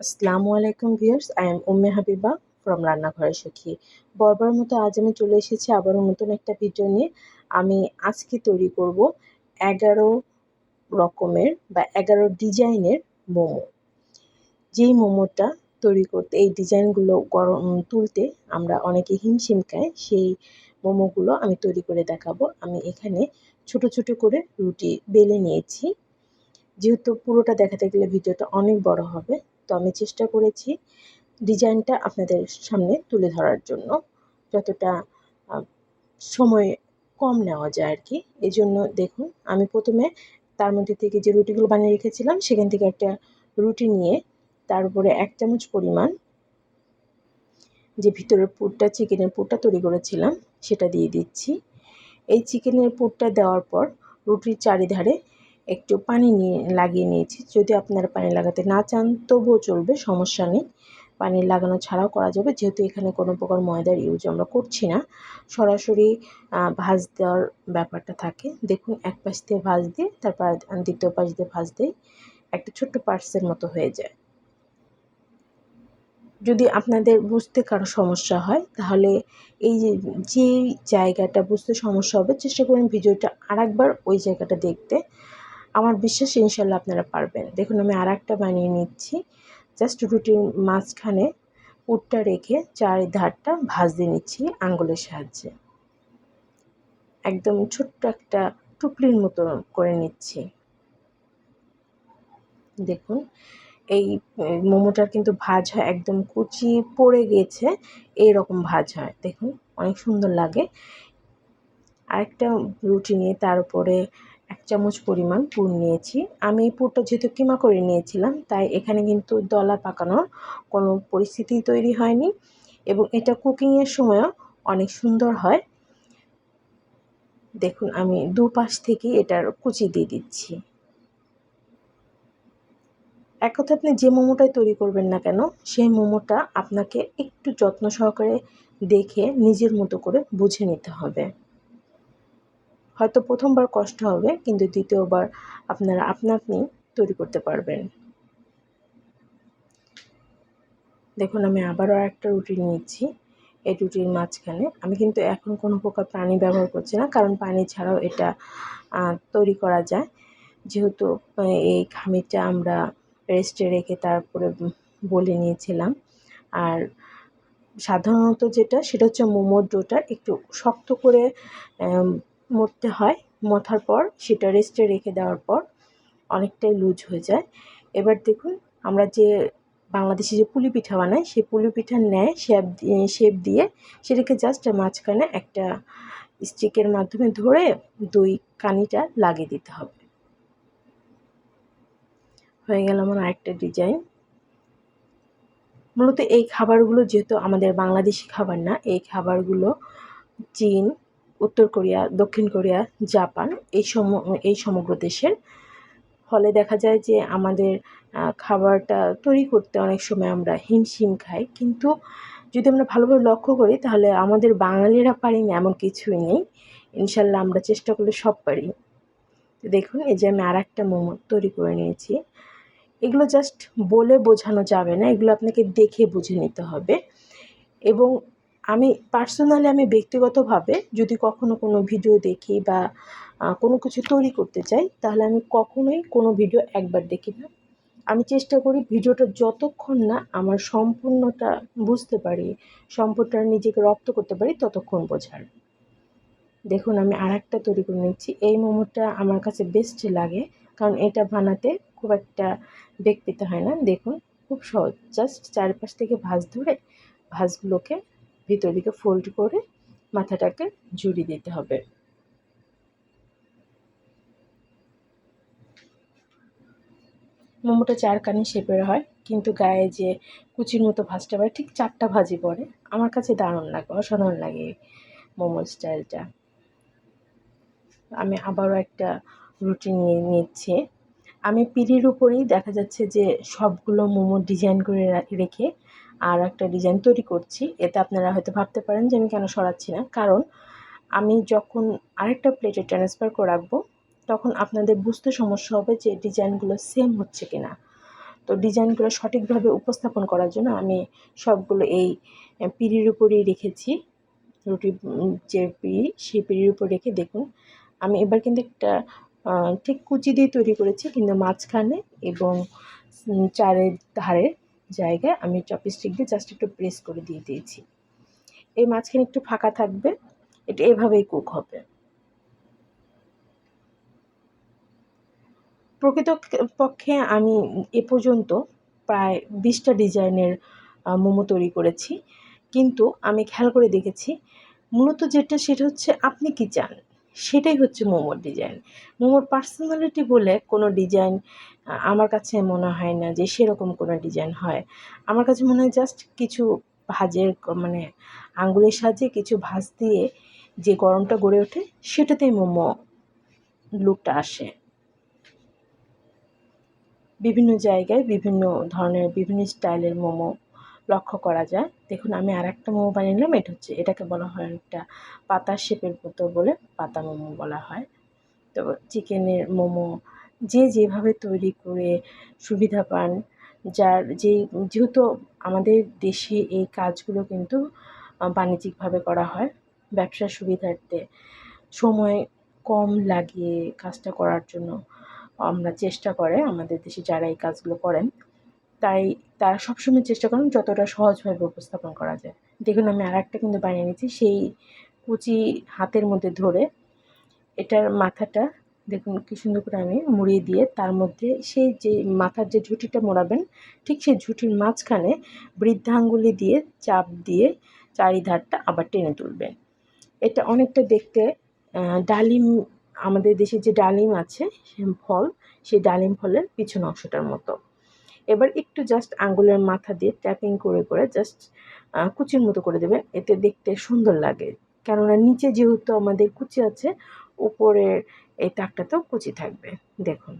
আসসালামু আলাইকুম viewers I am Umme Habiba from রান্নাঘরে সখী। বরবার মতো আজ আমি চলে এসেছি আবারও নতুন একটা ভিডিও নিয়ে। আমি আজকে তৈরি করব এগারো রকমের বা এগারো ডিজাইনের মোমো। যেই মোমোটা তৈরি করতে, এই ডিজাইনগুলো গরম তুলতে আমরা অনেকে হিমশিম খাই, সেই মোমোগুলো আমি তৈরি করে দেখাবো। আমি এখানে ছোট ছোট করে রুটি বেলে নিয়েছি। যেহেতু পুরোটা দেখাতে গেলে ভিডিওটা অনেক বড় হবে তো আমি চেষ্টা করেছি ডিজাইনটা আপনাদের সামনে তুলে ধরার জন্য। যতটা সময় কম নেওয়া যায় আর কি এই জন্য দেখুন, আমি প্রথমে তার মধ্যে থেকে যে রুটিগুলো বানিয়ে রেখেছিলাম, সেখান থেকে একটা রুটি নিয়ে তার উপরে এক চামচ পরিমাণ যে ভিতরের পুরটা, চিকেনের পুরটা তৈরি করেছিলাম, সেটা দিয়ে দিচ্ছি। এই চিকেনের পুরটা দেওয়ার পর রুটির চারিধারে একটু পানি নিয়ে, লাগিয়ে নিয়েছি। যদি আপনারা পানি লাগাতে না চান, তবুও চলবে, সমস্যা নেই। পানি লাগানো ছাড়াও করা যাবে। যেহেতু এখানে কোনো প্রকার ময়দার ইউজ আমরা করছি না, সরাসরি ভাজ দেওয়ার ব্যাপারটা থাকে। দেখুন, এক পাশ দিয়ে ভাজ দিয়ে, তারপর দ্বিতীয় পাশ দিয়ে ভাজ দিয়ে একটা ছোট্ট পার্সের মতো হয়ে যায়। যদি আপনাদের বুঝতে কারও সমস্যা হয়, তাহলে এই যে জায়গাটা বুঝতে সমস্যা হবে, চেষ্টা করুন ভিডিওটা আরেকবার ওই জায়গাটা দেখতে। আমার বিশ্বাস ইনশাল্লাহ আপনারা পারবেন। দেখুন, আমি আর একটা বানিয়ে নিচ্ছি। জাস্ট রুটির মাঝখানে পুরটা রেখে চার ধারটা ভাজতে নিচ্ছি আঙ্গুলের সাহায্যে। একদম ছোট্ট একটা টুকলির মতো করে নিচ্ছি। দেখুন, এই মোমোটার কিন্তু ভাজ হয়, একদম কুচি পড়ে এই রকম ভাজ হয়। দেখুন, অনেক সুন্দর লাগে। আরেকটা রুটি নিয়ে তার উপরে এক চামচ পরিমাণ পুর নিয়েছি। আমি এই পুরটা যেহেতু কিমা করে নিয়েছিলাম, তাই এখানে কিন্তু দলা পাকানোর কোনো পরিস্থিতি তৈরি হয়নি এবং এটা কুকিংয়ের সময়ও অনেক সুন্দর হয়। দেখুন, আমি দুপাশ থেকে এটার কুচি দিয়ে দিচ্ছি। এক কথা আপনি যে মোমোটাই তৈরি করবেন না কেন, সেই মোমোটা আপনাকে একটু যত্ন সহকারে দেখে নিজের মতো করে বুঝে নিতে হবে। হয়তো প্রথমবার কষ্ট হবে, কিন্তু দ্বিতীয়বার আপনারা আপনা আপনি তৈরি করতে পারবেন। দেখুন, আমি আবারও একটা রুটি নিয়েছি। এই রুটির মাঝখানে আমি কিন্তু এখন কোনো প্রকার পানি ব্যবহার করছি না, কারণ পানি ছাড়াও এটা তৈরি করা যায়। যেহেতু এই খামিরটা আমরা রেস্টে রেখে তারপরে বলে নিয়েছিলাম। আর সাধারণত যেটা, সেটা হচ্ছে মোমোর ডোটা একটু শক্ত করে মরতে হয়। মথার পর, সেটা রেস্টে রেখে দেওয়ার পর অনেকটাই লুজ হয়ে যায়। এবার দেখুন, আমরা যে বাংলাদেশে যে পুলি পিঠা বানাই সেই পুলি পিঠার ন্যায় শেপ শেপ দিয়ে সেটাকে জাস্ট মাঝখানে একটা স্টিকের মাধ্যমে ধরে দুই কানিটা লাগিয়ে দিতে হবে। হয়ে গেল আমার আরেকটা ডিজাইন মূলত এই খাবারগুলো যেহেতু আমাদের বাংলাদেশি খাবার না, এই খাবারগুলো চীন উত্তর কোরিয়া, দক্ষিণ কোরিয়া, জাপান এই সম, এই সমগ্র দেশের। ফলে দেখা যায় যে আমাদের খাবারটা তৈরি করতে অনেক সময় আমরা হিমশিম খাই। কিন্তু যদি আমরা ভালোভাবে লক্ষ্য করি, তাহলে আমাদের বাঙালিরা পারি না এমন কিছুই নেই। ইনশাল্লাহ আমরা চেষ্টা করলে সব পারি। দেখুন, এই যে আমি আর একটা মোমো তৈরি করে নিয়েছি। এগুলো জাস্ট বলে বোঝানো যাবে না, এগুলো আপনাকে দেখে বুঝে নিতে হবে। এবং আমি পার্সোনালি আমি ব্যক্তিগতভাবে যদি কখনো কোনো ভিডিও দেখি বা কোনো কিছু তৈরি করতে চাই, তাহলে আমি কখনোই কোনো ভিডিও একবার দেখি না। আমি চেষ্টা করি ভিডিওটা যতক্ষণ না আমার সম্পূর্ণটা বুঝতে পারি, সম্পূর্ণটা নিজেকে রপ্ত করতে পারি, ততক্ষণ বোঝার। দেখুন, আমি আর একটা তৈরি করে নিচ্ছি। এই মোমোটা আমার কাছে বেস্ট লাগে, কারণ এটা বানাতে খুব একটা বেগ পেতে হয় না। দেখুন, খুব সহজ। জাস্ট চারপাশ থেকে ভাঁজ ধরে ভাঁজগুলোকে ভিতর দিকে ফোল্ড করে মাথাটাকে জুড়ি দিতে হবে। মোমোটা চারখানি শেপের হয়, কিন্তু গায়ে যে কুচির মতো ভাজটা পড়ে, ঠিক চারটা ভাজি পড়ে। আমার কাছে দারুণ লাগে, অসাধারণ লাগে মোমোর স্টাইলটা আমি আবারও একটা রুটি নিয়ে নিচ্ছি। আমি পিড়ির উপরেই দেখা যাচ্ছে যে সবগুলো মোমো ডিজাইন করে রেখে আর একটা ডিজাইন তৈরি করছি। এতে আপনারা হয়তো ভাবতে পারেন যে আমি কেন সরাচ্ছি না। কারণ আমি যখন আরেকটা প্লেটে ট্রান্সফার করে রাখব, তখন আপনাদের বুঝতে সমস্যা হবে যে ডিজাইনগুলো সেম হচ্ছে কিনা। তো তো ডিজাইনগুলো সঠিকভাবে উপস্থাপন করার জন্য আমি সবগুলো এই পিঁড়ির উপরেই রেখেছি। রুটি যে পিঁড়ি, সেই পিঁড়ির উপর রেখে দেখুন। আমি এবার কিন্তু একটা ঠিক কুচি দিয়ে তৈরি করেছি, কিন্তু মাঝখানে এবং চারের ধারে জায়গায় আমি চপস্টিক দিয়ে জাস্ট একটু প্রেস করে দিয়ে দিয়েছি। এই মাঝখানে একটু ফাঁকা থাকবে, এটা এভাবেই কুক হবে। প্রকৃত পক্ষে আমি এ পর্যন্ত প্রায় বিশটা ডিজাইনের মোমো তৈরি করেছি, কিন্তু আমি খেয়াল করে দেখেছি, মূলত যেটা সেটা হচ্ছে আপনি কি চান? সেটাই হচ্ছে মোমোর ডিজাইন মোমোর পার্সোনালিটি বলে কোনো ডিজাইন আমার কাছে মনে হয় না যে সেরকম কোনো ডিজাইন হয়। আমার কাছে মনে হয় জাস্ট কিছু ভাজের মানে আঙ্গুলের সাহায্যে কিছু ভাজ দিয়ে যে গরমটা গড়ে ওঠে, সেটাতেই মোমো লুকটা আসে। বিভিন্ন জায়গায় বিভিন্ন ধরনের, বিভিন্ন স্টাইলের মোমো লক্ষ্য করা যায়। দেখুন, আমি আর একটা মোমো বানিয়ে নিলাম। এটা হচ্ছে, এটাকে বলা হয় একটা পাতা শেপের মতো বলে পাতা মোমো বলা হয়। তো চিকেনের মোমো, যে যেভাবে তৈরি করে সুবিধা পান, যার যে, যেহেতু আমাদের দেশে এই কাজগুলো কিন্তু বাণিজ্যিকভাবে করা হয় ব্যবসার সুবিধার্থে। সময় কম লাগিয়ে কাজটা করার জন্য আমরা চেষ্টা করে আমাদের দেশে যারা এই কাজগুলো করেন। তাই তারা সবসময় চেষ্টা করেন যতটা সহজভাবে উপস্থাপন করা যায়। দেখুন, আমি আর একটা কিন্তু বানিয়ে নিয়েছি। সেই কুচি হাতের মধ্যে ধরে এটার মাথাটা দেখুন কি সুন্দর করে আমি মুড়িয়ে দিয়ে তার মধ্যে সেই যে মাথার যে ঝুঁটিটা মোড়াবেন, ঠিক সেই ঝুঁটির মাঝখানে বৃদ্ধাঙ্গুলি দিয়ে চাপ দিয়ে চারিধারটা আবার টেনে তুলবেন। এটা অনেকটা দেখতে ডালিম, আমাদের দেশে যে ডালিম আছে ফল, সেই ডালিম ফলের পিছন অংশটার মতো। এবার একটু জাস্ট আঙ্গুলের মাথা দিয়ে ট্যাপিং করে করে জাস্ট কুচির মতো করে দেবেন। এতে দেখতে সুন্দর লাগে। কেননা নিচে যেহেতু আমাদের কুচি আছে, উপরের এই তাকটাতেও কুচি থাকবে। দেখুন।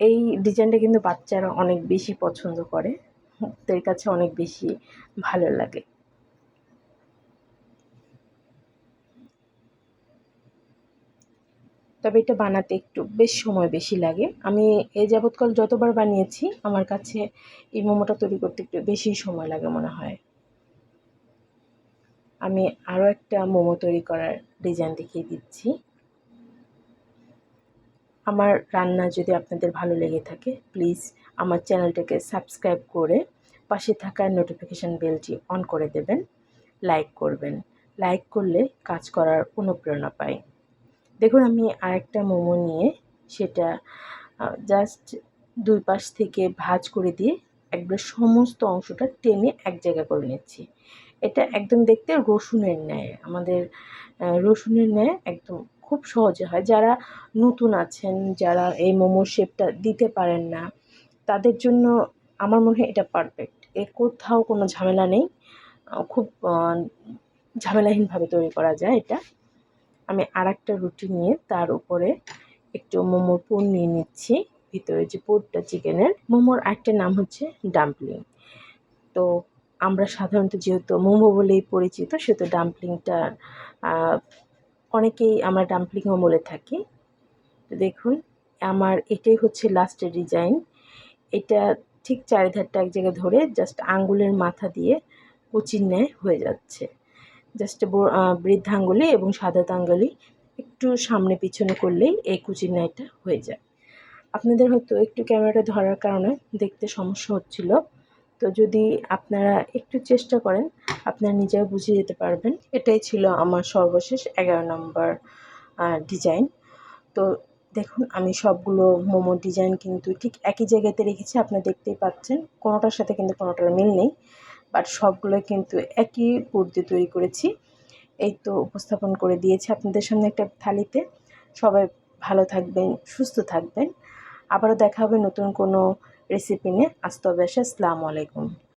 এই ডিজাইনটা কিন্তু বাচ্চারা অনেক বেশি পছন্দ করে। ওদের কাছে অনেক বেশি ভালো লাগে। তবে এটা বানাতে একটু বেশ সময় বেশি লাগে। আমি এ যাবৎকাল যতবার বানিয়েছি, আমার কাছে এই মোমোটা তৈরি করতে একটু বেশি সময় লাগে মনে হয়। আমি আরও একটা মোমো তৈরি করার ডিজাইন দেখিয়ে দিচ্ছি। আমার রান্না যদি আপনাদের ভালো লেগে থাকে, প্লিজ আমার চ্যানেলটাকে সাবস্ক্রাইব করে পাশে থাকা নোটিফিকেশান বেলটি অন করে দেবেন, লাইক করবেন। লাইক করলে কাজ করার অনুপ্রেরণা পাই। দেখুন, আমি আরেকটা মোমো নিয়ে সেটা জাস্ট দুই পাশ থেকে ভাজ করে দিয়ে একবার সমস্ত অংশটা টেনে এক জায়গা করে নিচ্ছি। এটা একদম দেখতে রসুনের ন্যায়। আমাদের রসুনের ন্যায় একদম খুব সহজে হয়। যারা নতুন আছেন, যারা এই মোমোর শেপটা দিতে পারেন না, তাদের জন্য আমার মনে হয় এটা পারফেক্ট এ কোথাও কোনো ঝামেলা নেই। খুব ঝামেলাহীনভাবে তৈরি করা যায় এটা। আমি আর একটা রুটি নিয়ে তার উপরে একটু মোমোর পুর নিয়ে নিচ্ছি। ভিতরে যে পুরটা চিকেনের, মোমোর আরেকটা নাম হচ্ছে ডাম্পলিং তো আমরা সাধারণত যেহেতু মোমো বলেই পরিচিত, সেহেতু ডাম্পলিংটা অনেকেই আমরা ডাম্পলিংও বলে থাকি। তো দেখুন, আমার এটাই হচ্ছে লাস্টের ডিজাইন এটা ঠিক চারিধারটা এক জায়গায় ধরে জাস্ট আঙ্গুলের মাথা দিয়ে কুচির হয়ে যাচ্ছে। জাস্ট বৃদ্ধাঙ্গুলি এবং সাদা আঙ্গুলি একটু সামনে পিছনে করলেই এই কুচির ন্যায়টা হয়ে যায়। আপনাদের হয়তো একটু ক্যামেরাটা ধরার কারণে দেখতে সমস্যা হচ্ছিল। তো যদি আপনারা একটু চেষ্টা করেন, আপনারা নিজেও বুঝে যেতে পারবেন। এটাই ছিল আমার সর্বশেষ এগারো নম্বর ডিজাইন। তো দেখুন, আমি সবগুলো মোমো ডিজাইন কিন্তু ঠিক একই জায়গাতে রেখেছি, আপনারা দেখতেই পাচ্ছেন। কোনোটার সাথে কিন্তু কোনোটার মিল নেই। বাট সবগুলো কিন্তু একই পুর তৈরি করেছি। এই তো উপস্থাপন করে দিয়েছি আপনাদের সামনে একটা থালিতে। সবাই ভালো থাকবেন, সুস্থ থাকবেন। আবারও দেখা হবে নতুন কোনো রেসিপি নিয়ে। আসতে হবে আসসালামু আলাইকুম।